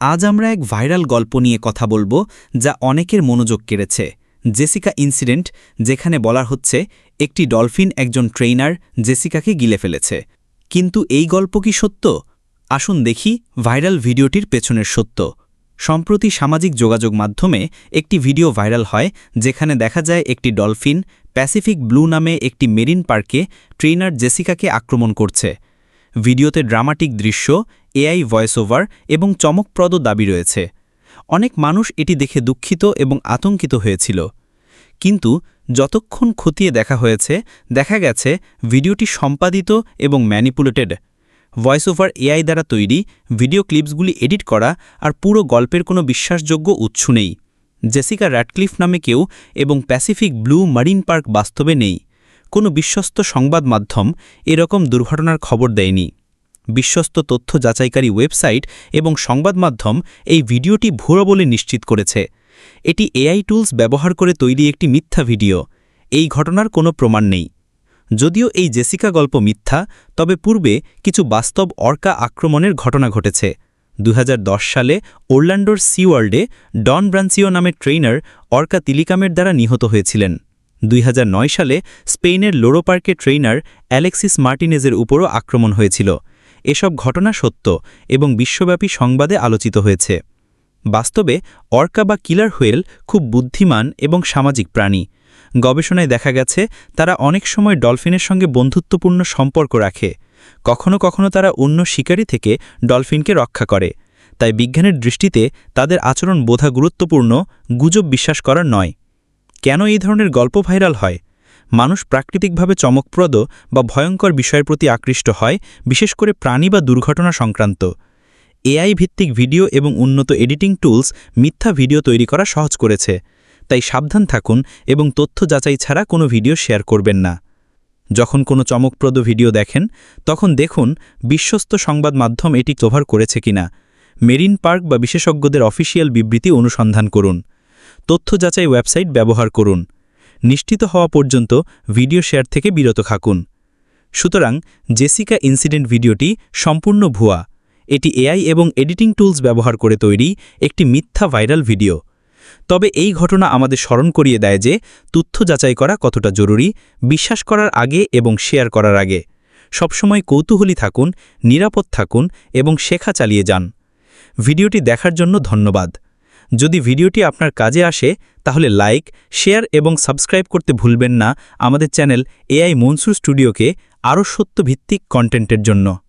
আজ আমরা এক ভাইরাল গল্প নিয়ে কথা বলব যা অনেকের মনোযোগ কেড়েছে। জেসিকা ইনসিডেন্ট, যেখানে বলা হচ্ছে, একটি ডলফিন একজন ট্রেইনার জেসিকাকে গিলে ফেলেছে। কিন্তু এই গল্প কি সত্য? আসুন দেখি ভাইরাল ভিডিওটির পেছনের সত্য। সম্প্রতি সামাজিক যোগাযোগ মাধ্যমে একটি ভিডিও ভাইরাল হয়, যেখানে দেখা যায় একটি ডলফিন প্যাসিফিক ব্লু নামে একটি মেরিন পার্কে ট্রেইনার জেসিকাকে আক্রমণ করছে। ভিডিওতে ড্রামাটিক দৃশ্য, এআই ভয়েস ওভার এবং চমকপ্রদ দাবি রয়েছে। অনেক মানুষ এটি দেখে দুঃখিত এবং আতঙ্কিত হয়েছিল। কিন্তু যতক্ষণ খতিয়ে দেখা হয়েছে, দেখা গেছে ভিডিওটি সম্পাদিত এবং ম্যানিপুলেটেড। ভয়েস ওভার এআই দ্বারা তৈরি ভিডিও ক্লিপসগুলি এডিট করা আর পুরো গল্পের কোনো বিশ্বাসযোগ্য উৎস নেই। জেসিকা র্যাডক্লিফ নামে কেউ এবং প্যাসিফিক ব্লু মারিন পার্ক বাস্তবে নেই। কোনো বিশ্বস্ত সংবাদ মাধ্যম এরকম দুর্ঘটনার খবর দেয়নি। বিশ্বস্ত তথ্য যাচাইকারী ওয়েবসাইট এবং সংবাদ মাধ্যম এই ভিডিওটি ভুয়ো বলে নিশ্চিত করেছে। এটি এআই টুলস ব্যবহার করে তৈরি একটি মিথ্যা ভিডিও। এই ঘটনার কোনো প্রমাণ নেই। যদিও এই জেসিকা গল্প মিথ্যা, তবে পূর্বে কিছু বাস্তব অর্কা আক্রমণের ঘটনা ঘটেছে। 2010 সালে ওরল্যান্ডোর সিওয়ার্ল্ডে ডন ব্রান্সিও নামের ট্রেইনার অর্কা তিলিকামের দ্বারা নিহত হয়েছিলেন। 2009 সালে স্পেনের লোরো পার্কে ট্রেইনার অ্যালেক্সিস মার্টিনেজের উপরও আক্রমণ হয়েছিল। এসব ঘটনা সত্য এবং বিশ্বব্যাপী সংবাদে আলোচিত হয়েছে। বাস্তবে অর্কা বা কিলার হুয়েল খুব বুদ্ধিমান এবং সামাজিক প্রাণী। গবেষণায় দেখা গেছে, তারা অনেক সময় ডলফিনের সঙ্গে বন্ধুত্বপূর্ণ সম্পর্ক রাখে। কখনো কখনো তারা অন্য শিকারী থেকে ডলফিনকে রক্ষা করে। তাই বিজ্ঞানের দৃষ্টিতে তাদের আচরণ বোধা গুরুত্বপূর্ণ, গুজব বিশ্বাস করার নয়। কেন এই ধরনের গল্প ভাইরাল হয়? মানুষ প্রাকৃতিকভাবে চমকপ্রদ বা ভয়ঙ্কর বিষয়ের প্রতি আকৃষ্ট হয়, বিশেষ করে প্রাণী বা দুর্ঘটনা সংক্রান্ত। এআই ভিত্তিক ভিডিও এবং উন্নত এডিটিং টুলস মিথ্যা ভিডিও তৈরি করা সহজ করেছে। তাই সাবধান থাকুন এবং তথ্য যাচাই ছাড়া কোনো ভিডিও শেয়ার করবেন না। যখন কোনো চমকপ্রদ ভিডিও দেখেন, তখন দেখুন, বিশ্বস্ত সংবাদ মাধ্যম এটি কভার করেছে কিনা। মেরিন পার্ক বা বিশেষজ্ঞদের অফিসিয়াল বিবৃতি অনুসন্ধান করুন। তথ্য যাচাই ওয়েবসাইট ব্যবহার করুন। নিশ্চিত হওয়া পর্যন্ত ভিডিও শেয়ার থেকে বিরত থাকুন। সুতরাং জেসিকা ইনসিডেন্ট ভিডিওটি সম্পূর্ণ ভুয়া। এটি এআই এবং এডিটিং টুলস ব্যবহার করে তৈরি একটি মিথ্যা ভাইরাল ভিডিও। তবে এই ঘটনা আমাদের স্মরণ করিয়ে দেয় যে তথ্য যাচাই করা কতটা জরুরি, বিশ্বাস করার আগে এবং শেয়ার করার আগে। সবসময় কৌতূহলী থাকুন, নিরাপদ থাকুন এবং শেখা চালিয়ে যান। ভিডিওটি দেখার জন্য ধন্যবাদ। যদি ভিডিওটি আপনার কাজে আসে, তাহলে লাইক, শেয়ার এবং সাবস্ক্রাইব করতে ভুলবেন না আমাদের চ্যানেল এআই মনসুর স্টুডিওকে আরও সত্যভিত্তিক কন্টেন্টের জন্য।